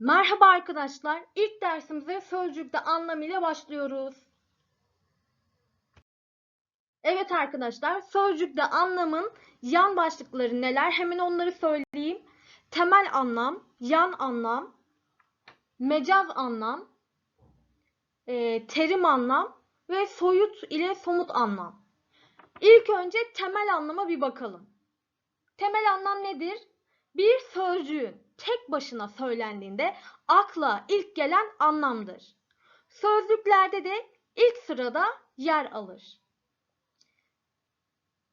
Merhaba arkadaşlar. İlk dersimize sözcükte anlam ile başlıyoruz. Evet arkadaşlar, sözcükte anlamın yan başlıkları neler? Hemen onları söyleyeyim. Temel anlam, yan anlam, mecaz anlam, e, terim anlam ve soyut ile somut anlam. İlk önce temel anlama bir bakalım. Temel anlam nedir? Bir sözcüğün tek başına söylendiğinde akla ilk gelen anlamdır. Sözlüklerde de ilk sırada yer alır.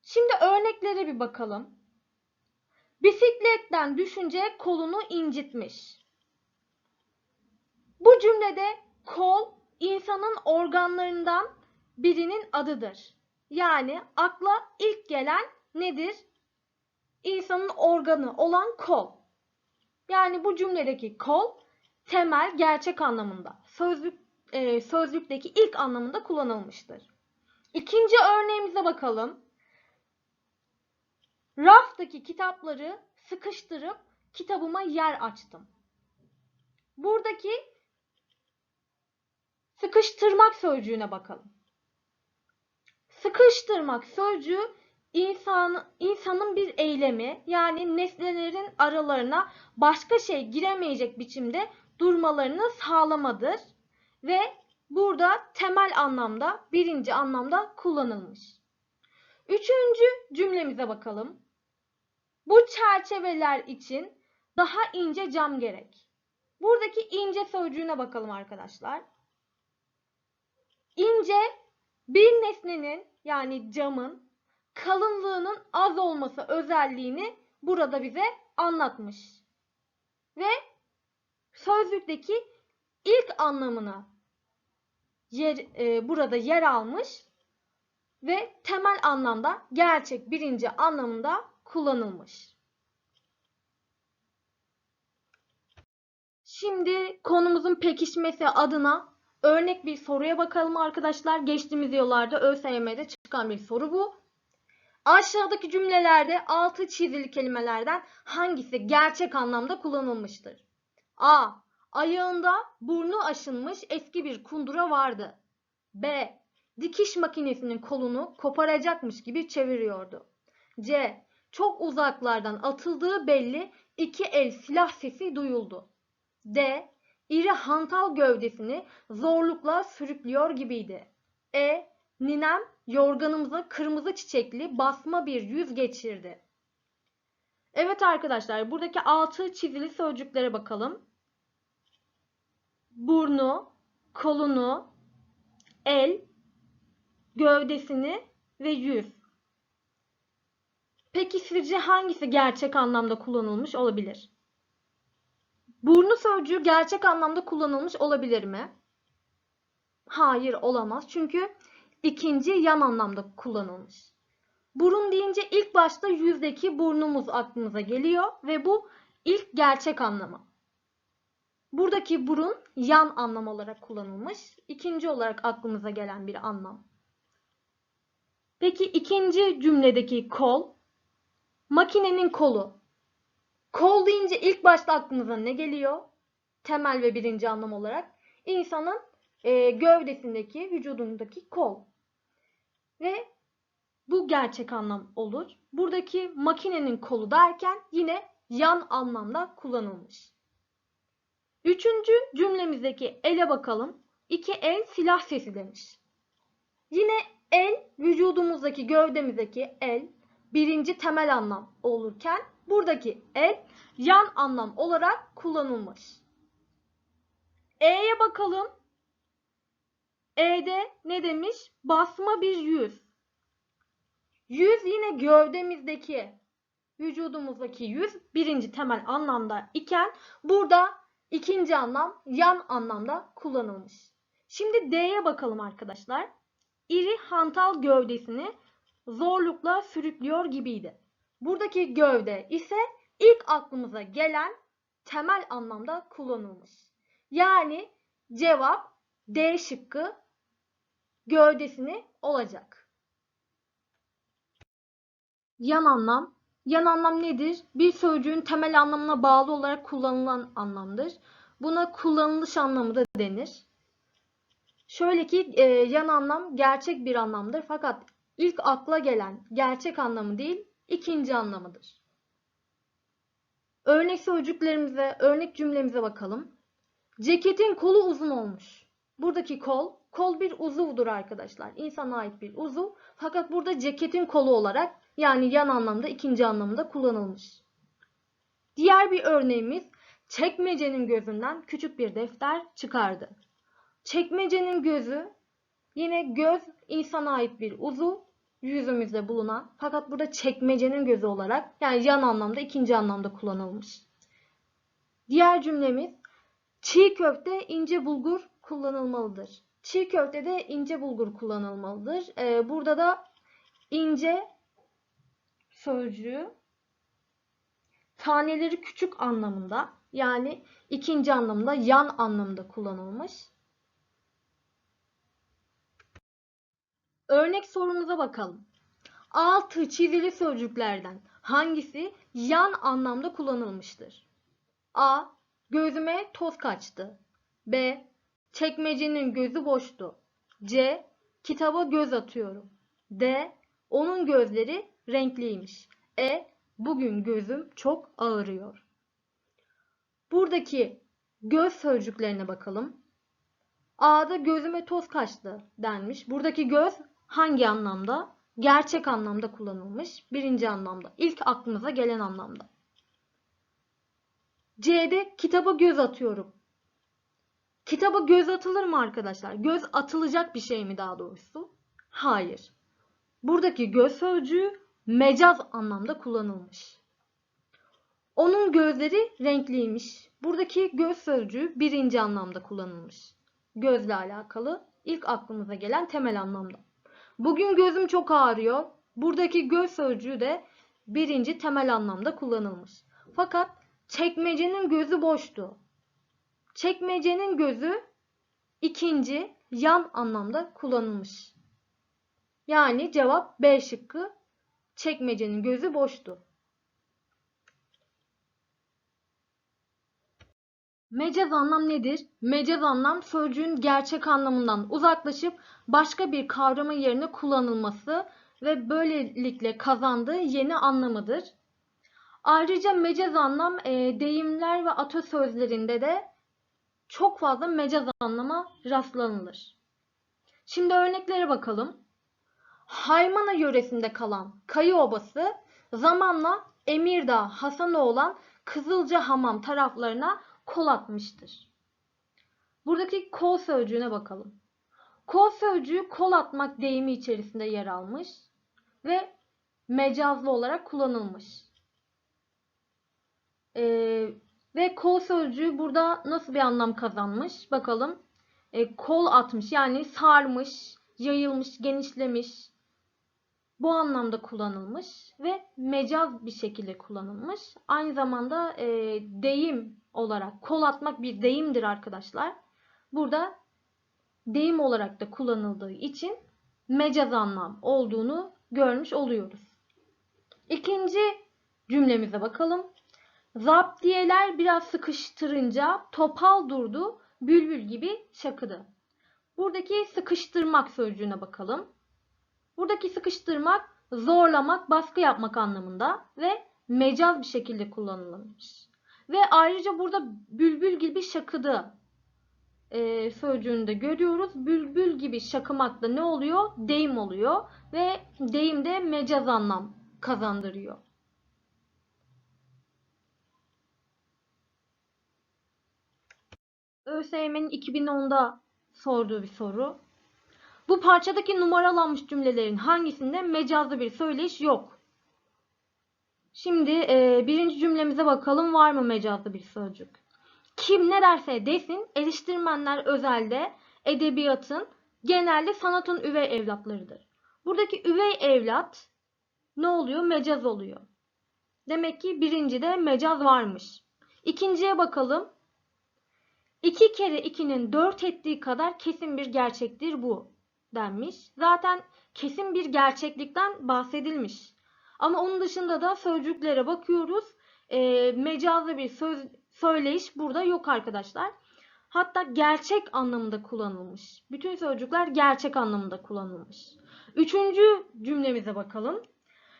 Şimdi örneklere bir bakalım. Bisikletten düşünce kolunu incitmiş. Bu cümlede kol insanın organlarından birinin adıdır. Yani akla ilk gelen nedir? İnsanın organı olan kol. Yani bu cümledeki kol temel gerçek anlamında, sözlük e, sözlükteki ilk anlamında kullanılmıştır. İkinci örneğimize bakalım. Raftaki kitapları sıkıştırıp kitabıma yer açtım. Buradaki sıkıştırmak sözcüğüne bakalım. Sıkıştırmak sözcüğü insan, insanın bir eylemi yani nesnelerin aralarına başka şey giremeyecek biçimde durmalarını sağlamadır ve burada temel anlamda birinci anlamda kullanılmış. Üçüncü cümlemize bakalım. Bu çerçeveler için daha ince cam gerek. Buradaki ince sözcüğüne bakalım arkadaşlar. İnce bir nesnenin yani camın kalınlığının az olması özelliğini burada bize anlatmış. Ve sözlükteki ilk anlamına yer, e, burada yer almış ve temel anlamda gerçek birinci anlamında kullanılmış. Şimdi konumuzun pekişmesi adına örnek bir soruya bakalım arkadaşlar. Geçtiğimiz yıllarda ÖSYM'de çıkan bir soru bu. Aşağıdaki cümlelerde altı çizili kelimelerden hangisi gerçek anlamda kullanılmıştır? A. Ayağında burnu aşınmış eski bir kundura vardı. B. Dikiş makinesinin kolunu koparacakmış gibi çeviriyordu. C. Çok uzaklardan atıldığı belli iki el silah sesi duyuldu. D. İri hantal gövdesini zorlukla sürüklüyor gibiydi. E. Ninem yorganımıza kırmızı çiçekli basma bir yüz geçirdi. Evet arkadaşlar buradaki altı çizili sözcüklere bakalım. Burnu, kolunu, el, gövdesini ve yüz. Peki sizce hangisi gerçek anlamda kullanılmış olabilir? Burnu sözcüğü gerçek anlamda kullanılmış olabilir mi? Hayır olamaz. Çünkü ikinci yan anlamda kullanılmış. Burun deyince ilk başta yüzdeki burnumuz aklımıza geliyor ve bu ilk gerçek anlamı. Buradaki burun yan anlam olarak kullanılmış. İkinci olarak aklımıza gelen bir anlam. Peki ikinci cümledeki kol, makinenin kolu. Kol deyince ilk başta aklınıza ne geliyor? Temel ve birinci anlam olarak insanın e, gövdesindeki, vücudundaki kol. Ve bu gerçek anlam olur. Buradaki makinenin kolu derken yine yan anlamda kullanılmış. Üçüncü cümlemizdeki ele bakalım. İki el silah sesi demiş. Yine el vücudumuzdaki gövdemizdeki el birinci temel anlam olurken buradaki el yan anlam olarak kullanılmış. E'ye bakalım. E'de ne demiş? Basma bir yüz. Yüz yine gövdemizdeki, vücudumuzdaki yüz birinci temel anlamda iken burada ikinci anlam yan anlamda kullanılmış. Şimdi D'ye bakalım arkadaşlar. İri hantal gövdesini zorlukla sürüklüyor gibiydi. Buradaki gövde ise ilk aklımıza gelen temel anlamda kullanılmış. Yani cevap D şıkkı gövdesini olacak. Yan anlam. Yan anlam nedir? Bir sözcüğün temel anlamına bağlı olarak kullanılan anlamdır. Buna kullanılış anlamı da denir. Şöyle ki e, yan anlam gerçek bir anlamdır fakat ilk akla gelen gerçek anlamı değil, ikinci anlamıdır. Örnek sözcüklerimize, örnek cümlemize bakalım. Ceketin kolu uzun olmuş. Buradaki kol, kol bir uzuvdur arkadaşlar. İnsana ait bir uzuv. Fakat burada ceketin kolu olarak yani yan anlamda ikinci anlamda kullanılmış. Diğer bir örneğimiz çekmecenin gözünden küçük bir defter çıkardı. Çekmecenin gözü yine göz insana ait bir uzuv yüzümüzde bulunan fakat burada çekmecenin gözü olarak yani yan anlamda ikinci anlamda kullanılmış. Diğer cümlemiz çiğ köfte ince bulgur kullanılmalıdır. Çiğ köftede ince bulgur kullanılmalıdır. Ee, burada da ince sözcüğü taneleri küçük anlamında yani ikinci anlamda yan anlamda kullanılmış. Örnek sorumuza bakalım. Altı çizili sözcüklerden hangisi yan anlamda kullanılmıştır? A. Gözüme toz kaçtı. B. Çekmecenin gözü boştu. C. Kitaba göz atıyorum. D. Onun gözleri renkliymiş. E. Bugün gözüm çok ağrıyor. Buradaki göz sözcüklerine bakalım. A'da gözüme toz kaçtı denmiş. Buradaki göz hangi anlamda? Gerçek anlamda kullanılmış. Birinci anlamda. İlk aklımıza gelen anlamda. C'de kitaba göz atıyorum. Kitaba göz atılır mı arkadaşlar? Göz atılacak bir şey mi daha doğrusu? Hayır. Buradaki göz sözcüğü mecaz anlamda kullanılmış. Onun gözleri renkliymiş. Buradaki göz sözcüğü birinci anlamda kullanılmış. Gözle alakalı ilk aklımıza gelen temel anlamda. Bugün gözüm çok ağrıyor. Buradaki göz sözcüğü de birinci temel anlamda kullanılmış. Fakat çekmecenin gözü boştu. Çekmecenin gözü ikinci yan anlamda kullanılmış. Yani cevap B şıkkı. Çekmecenin gözü boştu. Mecaz anlam nedir? Mecaz anlam sözcüğün gerçek anlamından uzaklaşıp başka bir kavramın yerine kullanılması ve böylelikle kazandığı yeni anlamıdır. Ayrıca mecaz anlam e, deyimler ve atasözlerinde de çok fazla mecaz anlama rastlanılır. Şimdi örneklere bakalım. Haymana yöresinde kalan Kayı Obası zamanla Emirdağ Hasanoğlan olan Kızılca Hamam taraflarına kol atmıştır. Buradaki kol sözcüğüne bakalım. Kol sözcüğü kol atmak deyimi içerisinde yer almış ve mecazlı olarak kullanılmış. Ee, ve kol sözcüğü burada nasıl bir anlam kazanmış? Bakalım. E, kol atmış yani sarmış, yayılmış, genişlemiş. Bu anlamda kullanılmış ve mecaz bir şekilde kullanılmış. Aynı zamanda e, deyim olarak kol atmak bir deyimdir arkadaşlar. Burada deyim olarak da kullanıldığı için mecaz anlam olduğunu görmüş oluyoruz. İkinci cümlemize bakalım. Zaptiyeler biraz sıkıştırınca topal durdu, bülbül gibi şakıdı. Buradaki sıkıştırmak sözcüğüne bakalım. Buradaki sıkıştırmak, zorlamak, baskı yapmak anlamında ve mecaz bir şekilde kullanılmış. Ve ayrıca burada bülbül gibi şakıdı e, sözcüğünü de görüyoruz. Bülbül gibi şakımak da ne oluyor? Deyim oluyor ve deyim de mecaz anlam kazandırıyor. ÖSYM'nin 2010'da sorduğu bir soru. Bu parçadaki numaralanmış cümlelerin hangisinde mecazlı bir söyleyiş yok? Şimdi e, birinci cümlemize bakalım var mı mecazlı bir sözcük? Kim ne derse desin eleştirmenler özelde edebiyatın genelde sanatın üvey evlatlarıdır. Buradaki üvey evlat ne oluyor? Mecaz oluyor. Demek ki birincide mecaz varmış. İkinciye bakalım. 2 kere 2'nin 4 ettiği kadar kesin bir gerçektir bu denmiş. Zaten kesin bir gerçeklikten bahsedilmiş. Ama onun dışında da sözcüklere bakıyoruz. E, mecazlı bir söz, söyleyiş burada yok arkadaşlar. Hatta gerçek anlamında kullanılmış. Bütün sözcükler gerçek anlamında kullanılmış. Üçüncü cümlemize bakalım.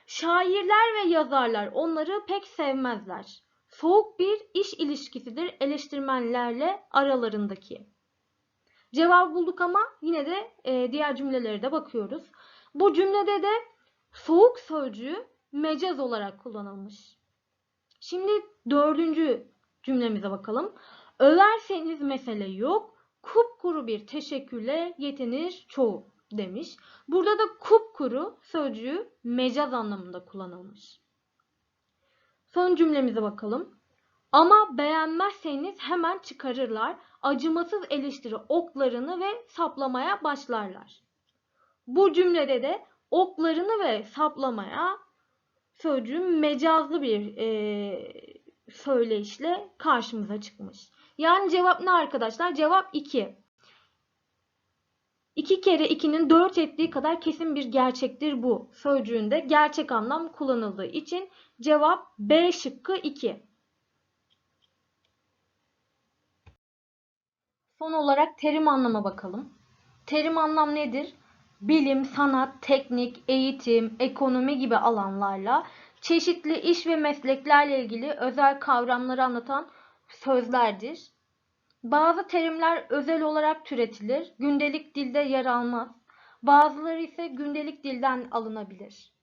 Şairler ve yazarlar onları pek sevmezler. Soğuk bir iş ilişkisidir eleştirmenlerle aralarındaki. Cevap bulduk ama yine de e, diğer cümlelere de bakıyoruz. Bu cümlede de soğuk sözcüğü mecaz olarak kullanılmış. Şimdi dördüncü cümlemize bakalım. Överseniz mesele yok, kupkuru bir teşekkürle yetinir çoğu demiş. Burada da kupkuru sözcüğü mecaz anlamında kullanılmış. Son cümlemize bakalım. Ama beğenmezseniz hemen çıkarırlar, acımasız eleştiri oklarını ve saplamaya başlarlar. Bu cümlede de oklarını ve saplamaya sözcüğün mecazlı bir e, söyleyişle karşımıza çıkmış. Yani cevap ne arkadaşlar? Cevap 2. 2 kere 2'nin 4 ettiği kadar kesin bir gerçektir bu sözcüğünde gerçek anlam kullanıldığı için cevap B şıkkı 2. Son olarak terim anlama bakalım. Terim anlam nedir? Bilim, sanat, teknik, eğitim, ekonomi gibi alanlarla çeşitli iş ve mesleklerle ilgili özel kavramları anlatan sözlerdir. Bazı terimler özel olarak türetilir, gündelik dilde yer almaz. Bazıları ise gündelik dilden alınabilir.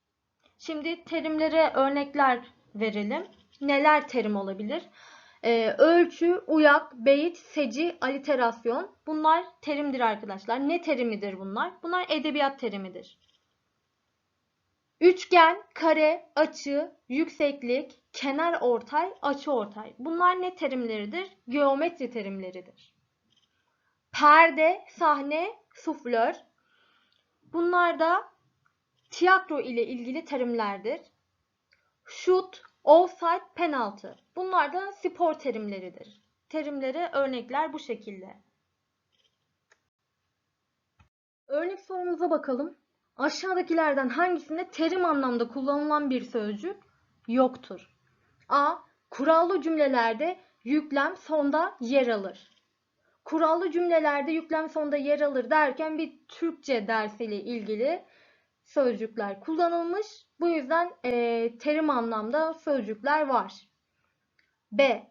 Şimdi terimlere örnekler verelim. Neler terim olabilir? Ee, ölçü, uyak, beyit, seci, aliterasyon. Bunlar terimdir arkadaşlar. Ne terimidir bunlar? Bunlar edebiyat terimidir. Üçgen, kare, açı, yükseklik, kenar ortay, açı ortay. Bunlar ne terimleridir? Geometri terimleridir. Perde, sahne, suflör. Bunlar da tiyatro ile ilgili terimlerdir. Şut, offside, penaltı. Bunlar da spor terimleridir. Terimlere örnekler bu şekilde. Örnek sorumuza bakalım. Aşağıdakilerden hangisinde terim anlamda kullanılan bir sözcük yoktur? A. Kurallı cümlelerde yüklem sonda yer alır. Kurallı cümlelerde yüklem sonda yer alır derken bir Türkçe dersiyle ilgili sözcükler kullanılmış. Bu yüzden e, terim anlamda sözcükler var. B.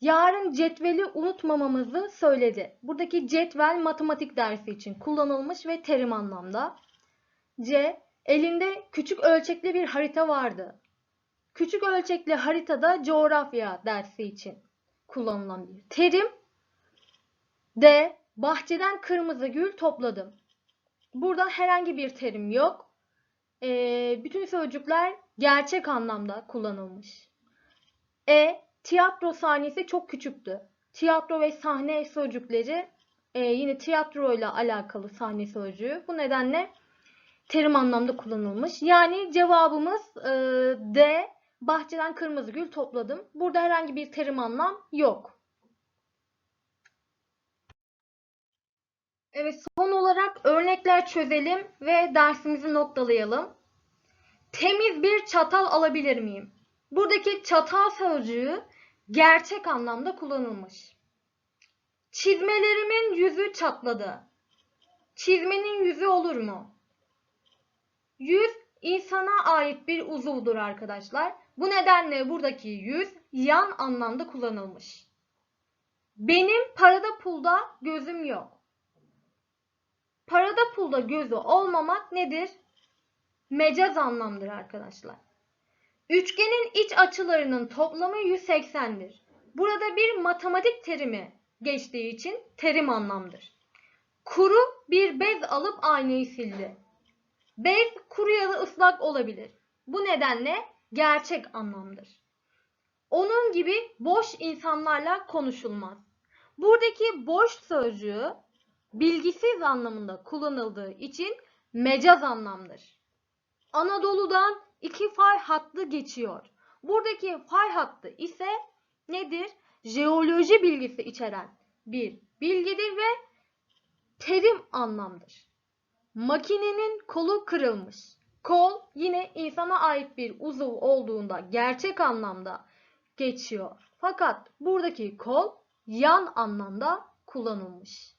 Yarın cetveli unutmamamızı söyledi. Buradaki cetvel matematik dersi için kullanılmış ve terim anlamda. C. Elinde küçük ölçekli bir harita vardı. Küçük ölçekli haritada coğrafya dersi için kullanılan bir terim. D. Bahçeden kırmızı gül topladım. Burada herhangi bir terim yok. Ee, bütün sözcükler gerçek anlamda kullanılmış. E. Tiyatro sahnesi çok küçüktü. Tiyatro ve sahne sözcükleri e, yine tiyatro ile alakalı sahne sözcüğü. Bu nedenle terim anlamda kullanılmış. Yani cevabımız e, D. Bahçeden kırmızı gül topladım. Burada herhangi bir terim anlam yok. Evet son olarak örnekler çözelim ve dersimizi noktalayalım. Temiz bir çatal alabilir miyim? Buradaki çatal sözcüğü gerçek anlamda kullanılmış. Çizmelerimin yüzü çatladı. Çizmenin yüzü olur mu? Yüz insana ait bir uzuvdur arkadaşlar. Bu nedenle buradaki yüz yan anlamda kullanılmış. Benim parada pulda gözüm yok. Parada pulda gözü olmamak nedir? Mecaz anlamdır arkadaşlar. Üçgenin iç açılarının toplamı 180'dir. Burada bir matematik terimi geçtiği için terim anlamdır. Kuru bir bez alıp aynayı sildi. Bez kuru ya da ıslak olabilir. Bu nedenle gerçek anlamdır. Onun gibi boş insanlarla konuşulmaz. Buradaki boş sözcüğü bilgisiz anlamında kullanıldığı için mecaz anlamdır. Anadolu'dan iki fay hattı geçiyor. Buradaki fay hattı ise nedir? Jeoloji bilgisi içeren bir bilgidir ve terim anlamdır. Makinenin kolu kırılmış. Kol yine insana ait bir uzuv olduğunda gerçek anlamda geçiyor. Fakat buradaki kol yan anlamda kullanılmış.